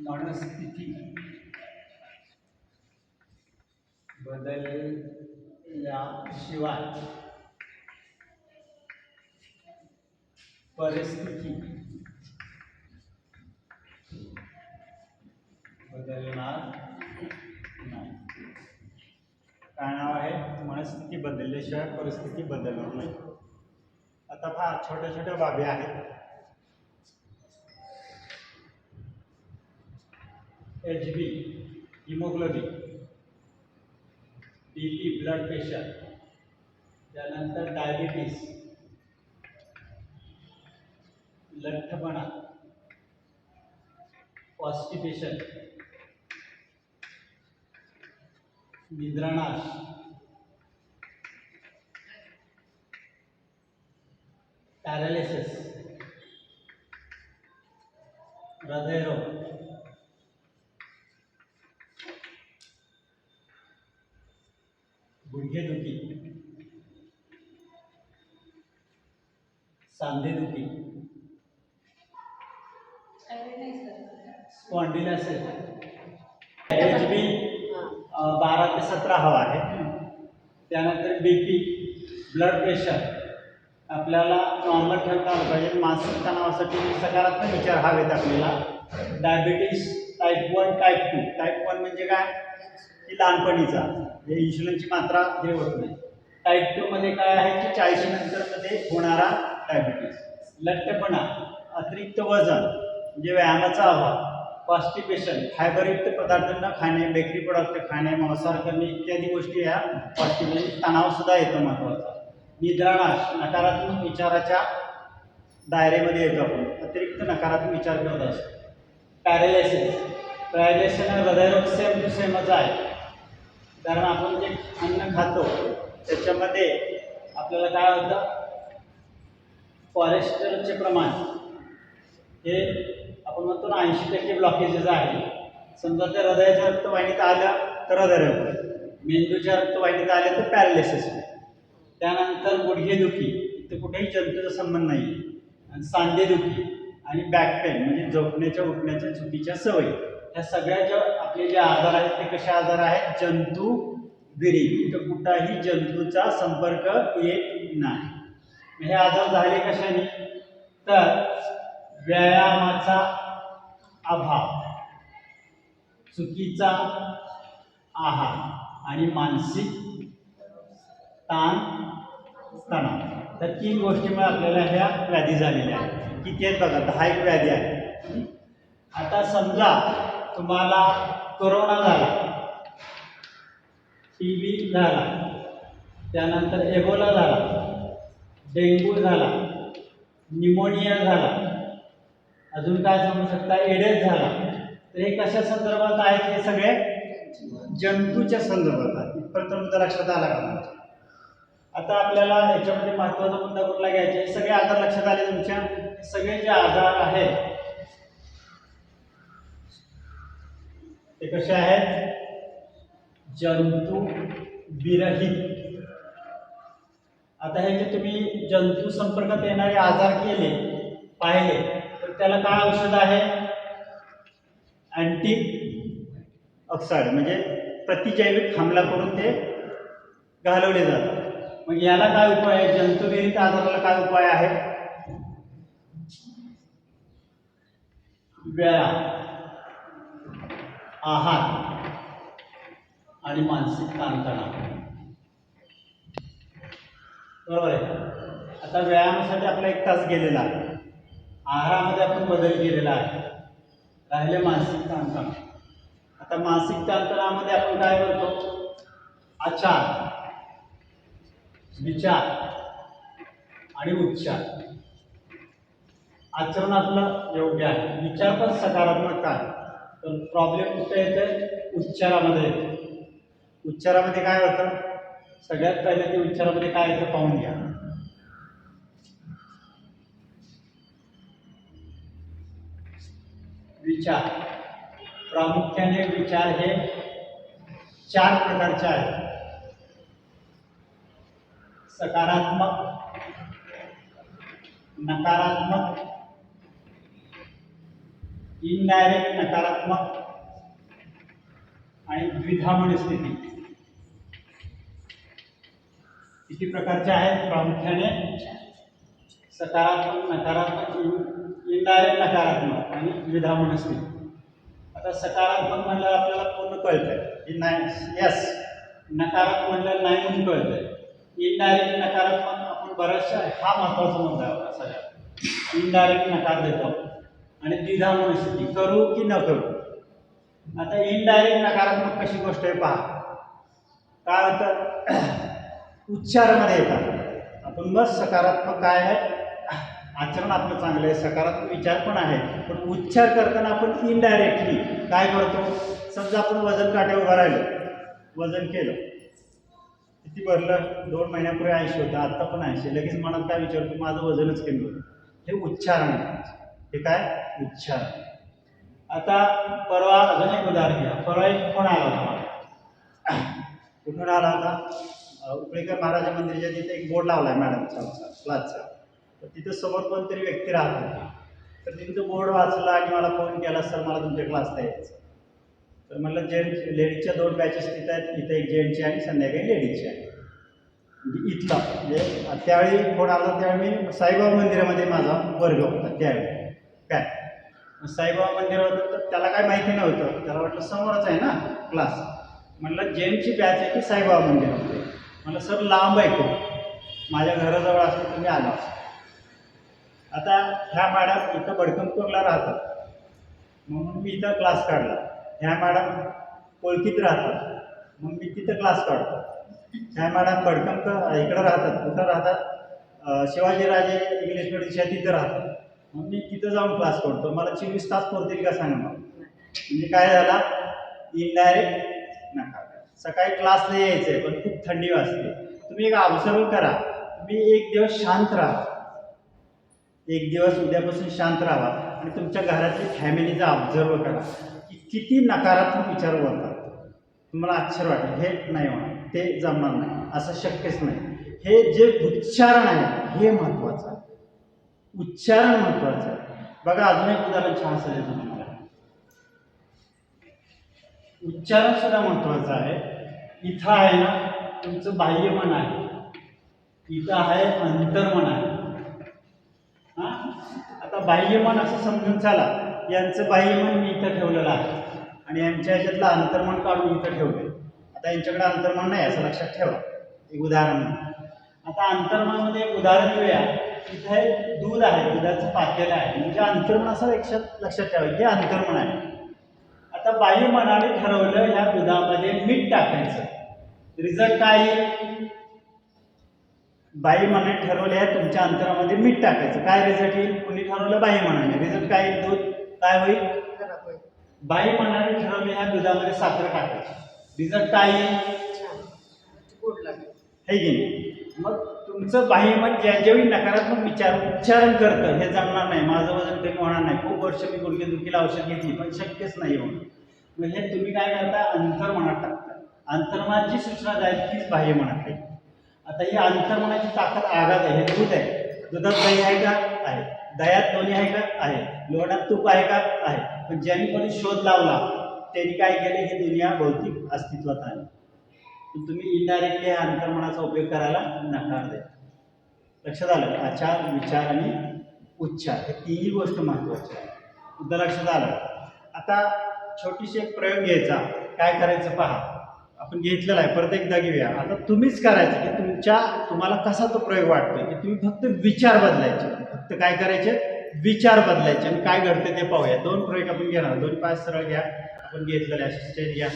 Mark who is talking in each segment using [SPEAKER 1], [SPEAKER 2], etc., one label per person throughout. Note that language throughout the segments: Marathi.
[SPEAKER 1] मनस्थिती बदलल्याशिवाय परिस्थिती बदलणार नाही. काय नाव आहे? मनस्थिती बदलल्याशिवाय परिस्थिती बदलणार नाही. आता फार छोट्या छोट्या बाबी आहेत. H B haemoglobin B P blood pressure त्यानंतर डायबिटीस लठ्ठपणा कॉन्स्टिपेशन निद्रानाश पॅरालिसिस हृदयरोग गुडघेदुखी सांधेदुखी बी हवा आहे. त्यानंतर ब्लड प्रेशर आपल्याला नॉर्मल ठेवता मानसिक तणावासाठी सकारात्मक विचार हवेत आपल्याला. Diabetes type one type two type one काय? की लहानपणीचा. म्हणजे इन्शुलिनची मात्रा हे होत नाही. टाईप टूमध्ये काय आहे की चाळीशी नंतरमध्ये होणारा डायबिटीस लठ्ठपणा अतिरिक्त वजन म्हणजे व्यायामाचा अभाव कॉन्स्टिपेशन फायबरयुक्त पदार्थ न खाणे बेकरी पदार्थ खाणे मांसाहार करणे इत्यादी गोष्टी ह्या कॉन्स्टिपेशन तणावसुद्धा येतो महत्त्वाचा. निद्रानाश नकारात्मक विचाराच्या दायरेमध्ये येतो आपण. अतिरिक्त नकारात्मक विचार करत असतो. पॅरालिसिस पॅरालिसिस हृदयरोग सेम टू सेमच आहे. कारण आपण जे अन्न खातो त्याच्यामध्ये आपल्याला काय होतं? फॉरेस्टरचे प्रमाण. हे आपण म्हणतो ना ऐंशी टक्के ब्लॉकेजेस आहे. समजा ते हृदयाच्या रक्तवाहिनीत आलं तर हृदयरोग मेंदूच्या रक्तवाहिनीत आल्या तर पॅरालिसिस त्यानंतर गुडघेदुखी इथं कुठेही जंतूचा संबंध नाही. आणि सांधेदुखी आणि बॅक पेन म्हणजे झोपण्याच्या उठण्याच्या चुकीच्या सवयी. ह्या सगळ्या ज्या आपले जे आजार आहेत ते कसे आजार आहेत? जंतू विरी तर कुठलाही जंतूचा संपर्क येत नाही. हे आजार झाले कशाने? तर व्यायामाचा अभाव चुकीचा आहार आणि मानसिक ताण तणाव. तर तीन गोष्टीमुळे आपल्याला ह्या व्याधी झालेल्या आहेत. किती आहेत बघा? दहा एक व्याधी आहेत. आता समजा तुम्हाला कोरोना झाला. टी बी झाला. त्यानंतर एबोला झाला. डेंग्यू झाला. निमोनिया झाला. अजून काय सांगू शकता? एडेस झाला. तर हे कशा संदर्भात आहेत हे सगळे? जंतूच्या संदर्भात आहेत. इथपर्यंत मुद्दा लक्षात आला का आता आपल्याला याच्यामध्ये महत्त्वाचा मुद्दा कुठला घ्यायचा हे सगळे आजार लक्षात आले तुमच्या. सगळे जे आजार आहेत ते कसे आहेत? जंतू विरहित. आता हे जे तुम्ही जंतू संपर्कात येणारे आजार केले पाहिले तर त्याला काय औषध आहे? अँटी ऑक्साईड म्हणजे प्रतिजैविक हमला करून ते घालवले जातात. मग याला काय उपाय आहे? जंतुविरहित आजाराला काय उपाय आहे? व्यायाम. आहार आणि मानसिक ताणतणाव. बरोबर आहे? आता व्यायामासाठी आपला एक तास गेलेला आहे. आहारामध्ये आपण बदल केलेला आहे. राहिले मानसिक ताणतणाव. आता मानसिक ताणतणावामध्ये आपण काय करतो? आचार विचार आणि उच्चार. आचरण आपलं योग्य आहे. विचार पण सकारात्मक आहे. तर प्रॉब्लेम कुठे येते उच्चारामध्ये येते उच्चारामध्ये काय होतं? सगळ्यात पहिले ते उच्चारामध्ये काय येतं पाहून घ्या. विचार. प्रामुख्याने विचार हे चार प्रकारचे आहेत. सकारात्मक नकारात्मक इनडायरेक्ट नकारात्मक आणि द्विधामण स्थिती. किती प्रकारचे आहेत? प्रामुख्याने सकारात्मक नकारात्मक इनडायरेक्ट नकारात्मक आणि द्विधामण स्थिती. आता सकारात्मक म्हणल्यावर आपल्याला पूर्ण कळतं की नाही यस नकारात्मक म्हणल्यावर नाही म्हणून कळतंय. इनडायरेक्ट नकारात्मक आपण बऱ्याचशा हा महत्त्वाचा मुद्दा आहे आपला सगळ्यात. इनडायरेक्ट नकार देतो आणि द्विधा मनस्थिती करू की न करू? आता इनडायरेक्ट नकारात्मक कशी गोष्ट आहे पहा. काय होतं? उच्चारामध्ये येतात. आपण मग सकारात्मक काय आहे? आचरण आपलं चांगलं आहे. सकारात्मक विचार पण आहे. पण उच्चार करताना आपण इनडायरेक्टली काय करतो? समजा आपण वजन काटे उभं राहिलो. वजन केलं. किती भरलं? दोन महिन्यापूर्वी ऐंशी होतं. आत्ता पण ऐंशी. लगेच मनात काय विचारतो? माझं वजनच कमी होतं. हे उच्चारण आहे. हे काय? इच्छा. आता परवा अजून एक उदाहरण घ्या. परवा एक फोन आला होता मला. कुठून आला होता? उपळेकर महाराजा मंदिरच्या तिथे एक बोर्ड लावला आहे मॅडमचा आमचा क्लासचा. तर तिथं समोर कोणतरी व्यक्ती राहत होती. तर तिथं बोर्ड वाचला आणि मला फोन केला सर मला तुमच्या क्लासला यायचं तर म्हटलं जेंट्स लेडीजच्या दोन बॅचेस तिथं आहेत. इथं एक जेंट्सची आणि संध्याकाळी लेडीजची आहे. म्हणजे इथला. म्हणजे त्यावेळी फोन आला त्यावेळी मी साईबाबा मंदिरामध्ये माझा वर्ग होता त्यावेळी. काय साईबाबा मंदिर होतं तर त्याला काय माहिती नव्हतं. त्याला वाटलं समोरच आहे ना क्लास म्हटलं जेंट्सची बॅच आहे की साईबाबा मंदिरामध्ये म्हटलं सर लांब आहे तो. माझ्या घराजवळ असतो तुम्ही आला असतो. आता ह्या मॅडम इथं बडकमपूरला राहतात. म्हणून मी इथं क्लास काढला. ह्या मॅडम कोळकीत राहतात. मग मी तिथं क्लास काढतो. ह्या मॅडम भडकंप इकडं राहतात कुठं राहतात? शिवाजीराजे इंग्लिश मिडियमच्या तिथं राहतात. मग मी तिथं जाऊन क्लास करतो. मला चोवीस तास करतील का सांगा मग म्हणजे काय झाला? इनडायरेक्ट नका. सकाळी क्लासला यायचं आहे पण खूप थंडी वाजते. तुम्ही एक ऑब्झर्व करा. तुम्ही एक दिवस शांत राहा. एक दिवस उद्यापासून शांत राहा आणि तुमच्या घरातली फॅमिलीचा ऑब्झर्व करा. की किती नकारात्मक विचार बोलतात. तुम्हाला आश्चर्य वाटेल. हे नाही होणार. ते जमणार नाही. असं शक्यच नाही. हे जे उच्चारण आहे हे महत्त्वाचं आहे. उच्चारण महत्त्वाचं आहे. बघा अजून एक उदाहरण छान देतो तुम्हाला उच्चारण सुद्धा महत्त्वाचं आहे. इथं आहे ना तुमचं बाह्य मन आहे. इथं आहे अंतर्मन आहे. हा? आता बाह्यमन असं समजून चाला यांचं बाह्यमन मी इथं ठेवलेलं आहे. आणि यांच्या ह्याच्यातलं अंतर्मन काढून इथं ठेवलं आता यांच्याकडे अंतर्मन नाही असं लक्षात ठेवा. एक उदाहरण आता अंतर्मनामध्ये एक उदाहरण देऊया इथे दूध आहे दुधाचं पातेलं आहे. म्हणजे अंतर्मन असं लक्षात लक्षात ठेवा हे अंतर्मन आहे. आता बाह्यमनाने ठरवलं ह्या दुधामध्ये मीठ टाकायचं. रिझल्ट काय? येईल बाई मनाने ठरवले आहे तुमच्या अंतरामध्ये मीठ टाकायचं. काय रिझल्ट येईल? कुणी ठरवलं? बाई मनाने. रिझल्ट काय येईल दूध? काय होईल? बाई मनाने ठरवले ह्या दुधामध्ये साखर टाकायची. रिझल्ट काय येईल? हे की मग तुमचं बाह्यमन ज्या ज्यावेळी नकारात्मक विचार उच्चारण करतं हे जमणार नाही माझं वजन कमी होणार नाही खूप वर्ष मी गुडघेदुखीला औषध घेतली पण शक्यच नाही होणार. म्हणजे हे तुम्ही काय करता? अंतर्मनात टाकता. अंतर्मनाची सूचना जाईल तीच बाह्यमनात आहे. आता ही अंतर्मनाची ताकद आघात आहे हे दूध आहे. दुधात दही आहे का? आहे. दह्यात लोणी आहे का? आहे. लोण्यात तूप आहे का? आहे. पण ज्यांनी कोणी शोध लावला त्यांनी काय केले? हे दुनिया भौतिक अस्तित्वात आली. पण तुम्ही इनडायरेक्टली अंतर्मनाचा उपयोग करायला नकार द्या लक्षात आलं आचार विचार आणि उच्चार हे तिन्ही गोष्ट महत्त्वाची आहे मुद्दा लक्षात आलं? आता छोटीशी एक प्रयोग घ्यायचा. काय करायचं पहा. आपण घेतलेला आहे. परत एकदा घेऊया. आता तुम्हीच करायचं की तुमच्या तुम्हाला कसा तो प्रयोग वाटतोय? की तुम्ही फक्त विचार बदलायचे. फक्त काय करायचे? विचार बदलायचे. आणि काय घडते ते पाहूया. दोन प्रयोग आपण घेणार. दोन पाच सरळ घ्या. आपण घेतलेले असे स्टेज घ्या.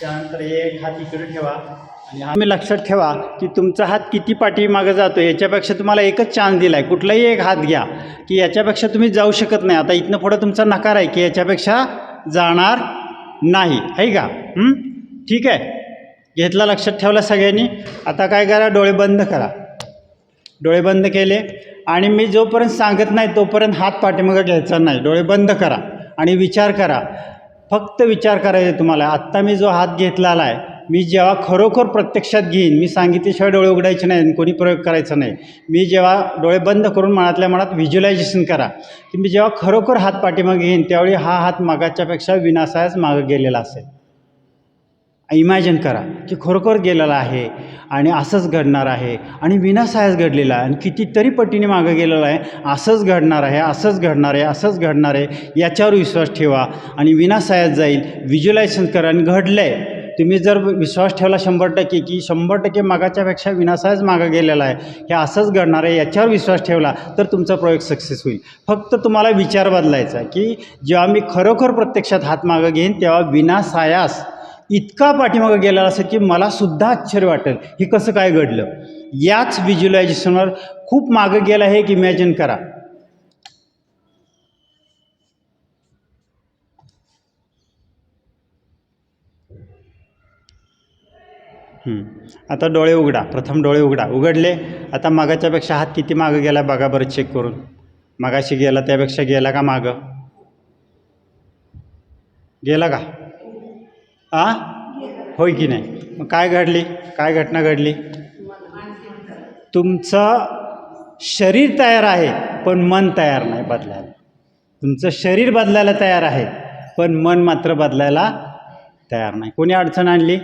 [SPEAKER 1] त्यानंतर एक हात इकडे ठेवा आणि तुम्ही लक्षात ठेवा की तुमचा हात किती पाठीमागं जातो याच्यापेक्षा तुम्हाला एकच चान्स दिला आहे कुठलाही एक हात घ्या की याच्यापेक्षा तुम्ही जाऊ शकत नाही. आता इथनं पुढं तुमचा नकार आहे की याच्यापेक्षा जाणार नाही. आहे का? ठीक आहे? घेतला लक्षात ठेवला सगळ्यांनी? आता काय करा डोळे बंद करा. डोळे बंद केले आणि मी जोपर्यंत सांगत नाही तोपर्यंत हात पाठीमागं घ्यायचा नाही. डोळे बंद करा आणि विचार करा. फक्त विचार करायचा तुम्हाला. आत्ता मी जो हात घेतलेला आहे मी जेव्हा खरोखर प्रत्यक्षात घेईन मी सांगितल्याशिवाय डोळे उघडायचे नाही आणि कोणी प्रयोग करायचा नाही. मी जेव्हा डोळे बंद करून मनातल्या मनात व्हिज्युलायझेशन करा की मी जेव्हा खरोखर हात पाठीमागे घेईन त्यावेळी हा हात मागाच्यापेक्षा विनासायाच मागं गेलेला असेल. इमॅजिन करा की खरोखर गेलेला आहे आणि असंच घडणार आहे आणि विनासायास घडलेला आहे आणि कितीतरी पटीने मागं गेलेला आहे. असंच घडणार आहे असंच घडणार आहे असंच घडणार आहे याच्यावर विश्वास ठेवा आणि विनासायास जाईल. व्हिज्युलायझेशन करा आणि घडलं आहे तुम्ही जर विश्वास ठेवला शंभर टक्के की शंभर टक्के मागाच्यापेक्षा विनासायाच मागं गेलेला आहे हे असंच घडणार आहे याच्यावर विश्वास ठेवला तर तुमचा प्रयोग सक्सेस होईल. फक्त तुम्हाला विचार बदलायचा आहे की जेव्हा मी खरोखर प्रत्यक्षात हात मागं घेईन तेव्हा विनासायास इतका पाठीमागं गेलेला असेल की मला सुद्धा आश्चर्य वाटेल. हे कसं काय घडलं? याच व्हिज्युलायझेशनवर खूप मागं गेलं आहे एक इमॅजिन करा. आता डोळे उघडा. प्रथम डोळे उघडा. उघडले. आता मागाच्यापेक्षा हात किती मागं गेला बघा बरं चेक करून. मागाशी गेला त्यापेक्षा गेला का मागं? गेला का? आ? होय की नाही? मग काय घडली? काय घटना घडली? तुमचं शरीर तयार आहे पण मन तयार नाही बदलायला. तुमचं शरीर बदलायला तयार आहे पण मन मात्र बदलायला तयार नाही. कोणी अडचण आणली?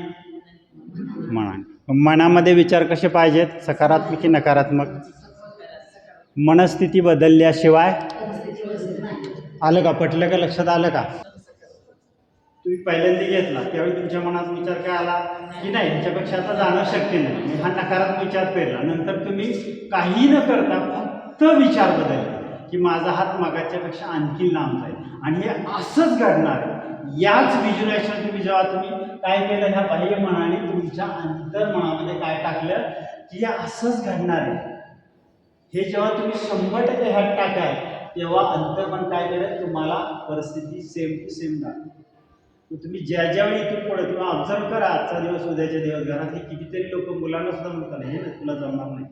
[SPEAKER 1] मनाने. मनामध्ये विचार कसे पाहिजेत? सकारात्मक की नकारात्मक? मनस्थिती बदलल्याशिवाय आलं का? पटलं का? लक्षात आलं का? तुम्ही पहिल्यांदा घेतला त्यावेळी तुमच्या मनात विचार काय आला की नाही ह्याच्यापेक्षा आता जाणं शक्य नाही. मी हा नकारात्मक विचार पेरला. नंतर तुम्ही काही न करता फक्त विचार बदलले की माझा हात मागाच्यापेक्षा आणखी लांब जाईल. आणि हे असंच घडणार आहे. याच व्हिज्युलायझेशन तुम्ही जेव्हा तुम्ही काय केलं ह्या बाह्य मनाने तुमच्या अंतर्मनामध्ये काय टाकलं की हे असंच घडणार आहे. हे जेव्हा तुम्ही शंभर टक्के ह्यात टाकाल तेव्हा अंतर्मन काय केलं? तुम्हाला परिस्थिती सेम टू सेम दाखवेल तुम्ही ज्या ज्यावेळी इथून पडत किंवा ऑब्झर्व करा आजचा दिवस उद्याच्या दिवस घरातले कितीतरी लोक मुलांना सुद्धा म्हणतात हे ना तुला जमणार नाही.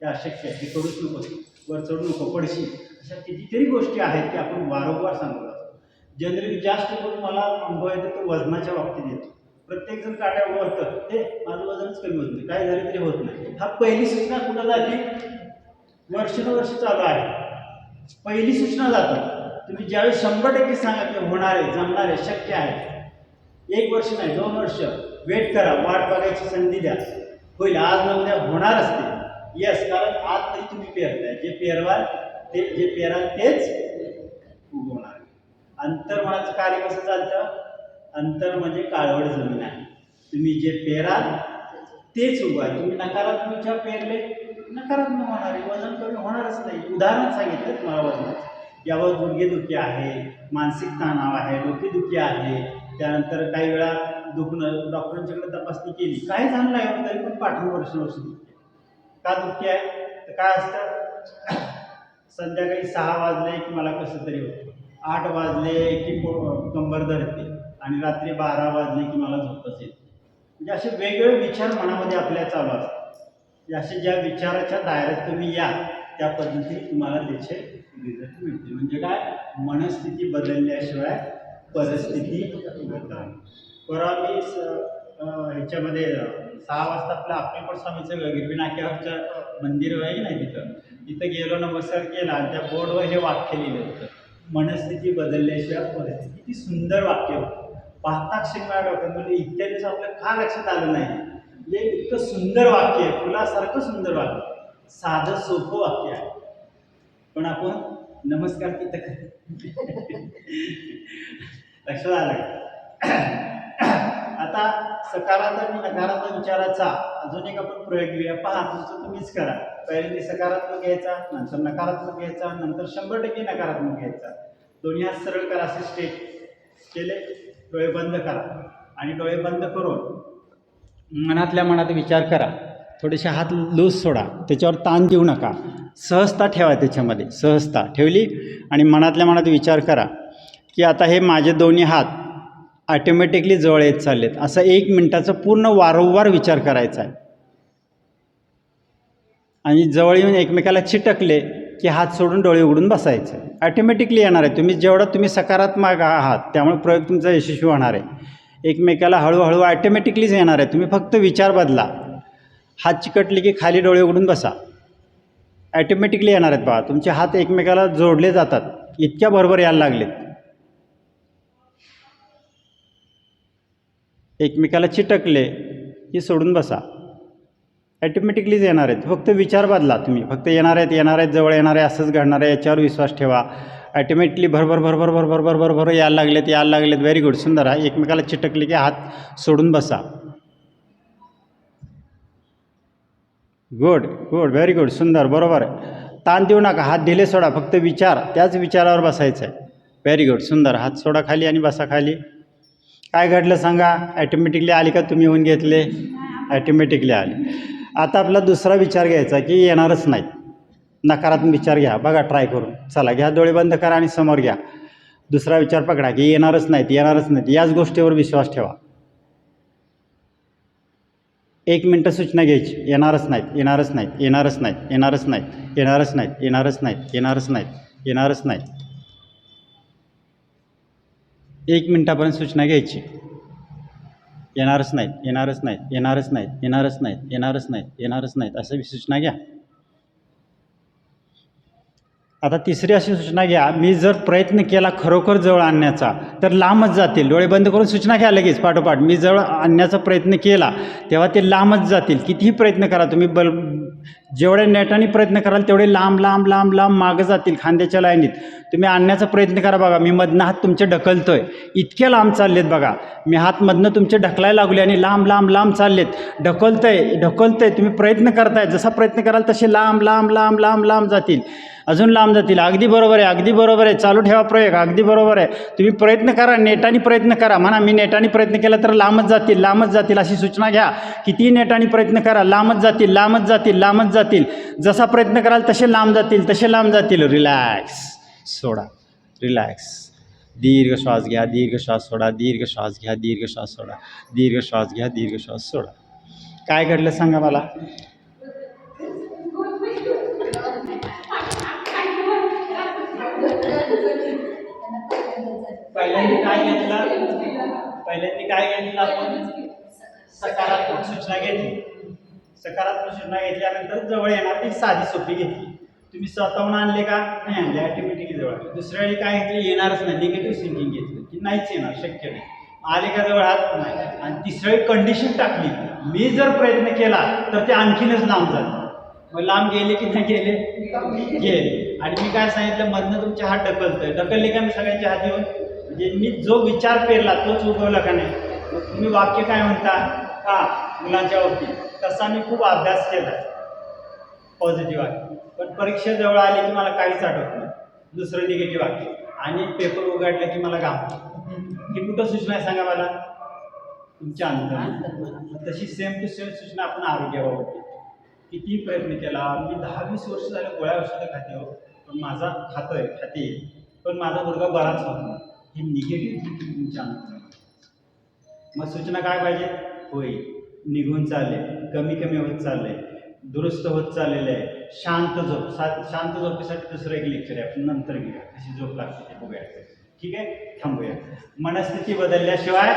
[SPEAKER 1] ते अशक्य आहे हे करूच नको वर चढू नको पडशी अशा कितीतरी गोष्टी आहेत की आपण वारंवार सांगतो असतो. जनरली जास्त करून मला अनुभव येतो तो वजनाच्या बाबतीत येतो. प्रत्येक जण काट्या होतं हे माझं वजनच कमी होत नाही काय झालं तरी होत नाही. हा पहिली सूचना कुठं जाते वर्षानुवर्ष चालू आहे. पहिली सूचना जातात तुम्ही ज्यावेळी शंभर टक्के सांगा की होणार आहे जमणार आहे शक्य आहे एक वर्ष नाही दोन वर्ष. वेट करा वाट बघायची संधी द्या. होईल आज न उद्या होणारच ते येस कारण आज तरी तुम्ही पेरताय. जे पेरवाल ते जे पेराल तेच उगवणार. अंतर्मनाचं कार्य कसं चालतं? अंतर म्हणजे काळवड जमीन आहे. तुम्ही जे पेराल तेच उगवा तुम्ही नकारात्मक विचार पेरले नकारात्मक होणार आहे. वजन कमी होणारच नाही. उदाहरण सांगितलं तुम्हाला वजनाचं. यावर गुडघेदुखी आहे मानसिक तणाव आहे डोकेदुखी आहे त्यानंतर काही वेळा दुखणं डॉक्टरांच्याकडे तपासणी केली. काय झालं नाही हो, तरी पण पाठवून वर्ष वर्ष दुखते का दुःखी आहे तर काय असतं? संध्याकाळी सहा वाजले की मला कसं तरी होतं. आठ वाजले की कंबर धरते आणि रात्री बारा वाजले की मला झोपच येते म्हणजे असे वेगवेगळे विचार मनामध्ये आपल्या चालू असतात. म्हणजे असे ज्या विचाराच्या दायऱ्यात तुम्ही या त्या पद्धतीने तुम्हाला त्याचे रिझल्ट मिळतील. म्हणजे काय? मनस्थिती बदलल्याशिवाय परिस्थिती बदलणार परवा मी ह्याच्यामध्ये सहा वाजता आपलं अक्कलकोट स्वामीचं गिरवी नाक्यावरच्या मंदिर आहे नाही तिथं? तिथं गेलो नमस्कार केला आणि त्या बोर्डवर हे वाक्य लिहिलं होतं. मनस्थिती बदलल्याशिवाय परिस्थिती. किती सुंदर वाक्य होतं. पाहता क्षण डोक्यात म्हणजे इतक्या दिवस आपल्या का लक्षात आलं नाही? हे इतकं सुंदर वाक्य आहे. फुलासारखं सुंदर वाक्य साधं सोपं वाक्य आहे. पण आपण नमस्कार तिथं. कर- लक्षात आलं आता सकारात्मक आणि नकारात्मक विचाराचा अजून एक आपण प्रयोग घेऊया. पहा तुमचं तुम्हीच करा. पहिले सकारात्मक घ्यायचा नंतर नकारात्मक घ्यायचा नंतर शंभर टक्के नकारात्मक घ्यायचा. दोन्ही हात सरळ करा असे स्टेप केले डोळे बंद करा. आणि डोळे बंद करून मनातल्या मनात विचार करा. थोडेसे हात लूज सोडा. त्याच्यावर ताण देऊ नका. सहजता ठेवा त्याच्यामध्ये सहजता ठेवली आणि मनातल्या मनात विचार करा की आता हे माझे दोन्ही हात ऑटोमॅटिकली जवळ येत चाललेत. असं एक मिनटाचं पूर्ण वारंवार विचार करायचा आहे. आणि जवळ येऊन एकमेकाला चिटकले की हात सोडून डोळे उघडून बसायचं. ऑटोमॅटिकली येणार आहे. तुम्ही जेवढं तुम्ही सकारात्मक आहात त्यामुळे प्रयोग तुमचा यशस्वी होणार आहे. एकमेकाला हळूहळू ॲटोमॅटिकलीच येणार आहे. तुम्ही फक्त विचार बदला. हात चिकटले की खाली डोळे उघडून बसा. ॲटोमॅटिकली येणार आहेत पहा तुमचे हात एकमेकाला जोडले जातात. इतक्या बरोबर यायला लागलेत. एकमेकाला चिटकले की सोडून बसा. ॲटोमॅटिकलीच येणार आहेत. फक्त विचार बदला तुम्ही. फक्त येणार आहेत येणार आहेत जवळ येणार आहे असंच घडणार आहे याच्यावर विश्वास ठेवा. ॲटोमॅटिकली भरभर भरभर भरभर भरभर भर यायला लागलेत यायला लागलेत. व्हेरी गुड सुंदर आहे एकमेकाला चिटकले की हात सोडून बसा. गुड गुड व्हेरी गुड सुंदर बरोबर आहे. ताण देऊ नका हात दिले सोडा फक्त विचार त्याच विचारावर बसायचं आहे व्हेरी गुड सुंदर हात सोडा खाली आणि बसा खाली. काय घडलं सांगा? ॲटोमॅटिकली आली का तुम्ही होऊन घेतले? ॲटोमॅटिकली आले. आता आपला दुसरा विचार घ्यायचा की येणारच नाही. नकारात्मक विचार घ्या बघा ट्राय करून. चला घ्या डोळे बंद करा आणि समोर घ्या. दुसरा विचार पकडा की येणारच नाहीत येणारच नाहीत. याच गोष्टीवर विश्वास ठेवा. एक मिनटं सूचना घ्यायची येणारच नाहीत येणारच नाहीत येणारच नाहीत येणारच नाहीत येणारच नाहीत येणारच नाहीत येणारच नाहीत येणारच नाहीत एक मिनटापर्यंत सूचना घ्यायची येणारच नाहीत येणारच नाहीत येणारच नाहीत येणारच नाहीत येणारच नाहीत येणारच नाहीत अशा सूचना घ्या आता तिसरी अशी सूचना घ्या. मी जर प्रयत्न केला खरोखर जवळ आणण्याचा तर लांबच जातील. डोळे बंद करून सूचना घ्या लगेच पाठोपाठ. मी जवळ आणण्याचा प्रयत्न केला तेव्हा ते लांबच जातील. कितीही प्रयत्न करा तुम्ही बल जेवढ्या नेटाने प्रयत्न कराल तेवढे लांब लांब लांब लांब मागं जातील खांद्याच्या लाईनीत. तुम्ही आणण्याचा प्रयत्न करा बघा मी मधनं हात तुमचे ढकलतोय. इतके लांब चाललेत बघा. मी हात मधनं तुमचे ढकलायला लागले आणि लांब लांब लांब चाललेत. ढकलतंय ढकलतंय. तुम्ही प्रयत्न करताय. जसा प्रयत्न कराल तसे लांब लांब लांब लांब लांब जातील. अजून लांब जातील. अगदी बरोबर आहे अगदी बरोबर आहे. चालू ठेवा प्रयोग अगदी बरोबर आहे. तुम्ही प्रयत्न करा नेटाने प्रयत्न करा. म्हणा मी नेटाने प्रयत्न केला तर लांबच जातील लांबच जातील अशी सूचना घ्या. कितीही नेटाने प्रयत्न करा लांबच जातील लांबच जातील लांबच जातील. जसा प्रयत्न कराल तसे लांब जातील तसे लांब जातील. रिलॅक्स सोडा. रिलॅक्स दीर्घ श्वास घ्या दीर्घ श्वास सोडा दीर्घ श्वास घ्या दीर्घ श्वास सोडा. दीर्घ श्वास घ्या दीर्घ श्वास सोडा. काय घडलं सांगा मला? पहिल्यांदा काय घेतलं? पहिल्यांदा काय घेतलं आपण? सकारात्मक सूचना घेतली. सकारात्मक सूचना घेतल्यानंतर जवळ येणार ती साधी सोपी घेतली. तुम्ही स्वतःहून आणले का? नाही आणले ऑटोमॅटिकली जवळ आले. दुसऱ्या वेळी काय घेतलं? येणारच नाही. निगेटिव्ह थिंकिंग घेतलं. की नाहीच येणार शक्य नाही. आले का जवळ? हात नाही. आणि तिसऱ्या कंडिशन टाकली. मी जर प्रयत्न केला तर ते आणखीनच लांब जातं मग लांब गेले की नाही गेले? गेले. आणि मी काय सांगितलं? मधनं तुमचे हात ढकलतोय. ढकलले का मी सगळ्यांचे हात येऊन? म्हणजे मी जो विचार पेरला तोच उगवला का नाही? मग तुम्ही वाक्य काय म्हणता? हा मुलांच्या बाबतीत. तसा मी खूप अभ्यास केला पॉझिटिव्ह वाक्य पण परीक्षा जवळ आली की मला काहीच आठवत नाही. दुसरं निगेटिव्ह वाक्य आणि पेपर उघडलं की मला घाम ही कुठं सूचना आहे सांगा मला? तुमच्या अंतर तशी सेम टू सेम सूचना आपण आरोग्याबाबत. कितीही प्रयत्न केला मी दहा वीस वर्ष झालं गोळ्या औषधं खाते हो. पण माझा खातोय खाते पण माझा मुलगा बराच होत. हे निगेटिव्ह थिंकिंग तुमच्या अंतर मग सूचना काय पाहिजे? होय. निघून चालले कमी कमी होत चाललंय दुरुस्त होत चाललेलं आहे. शांत झोप सा शांत झोपेसाठी दुसरं एक लेक्चर आहे. आपण नंतर घेऊया. कशी झोप लागते ते बघूया. ठीक आहे? थांबूया. मनस्थिती बदलल्याशिवाय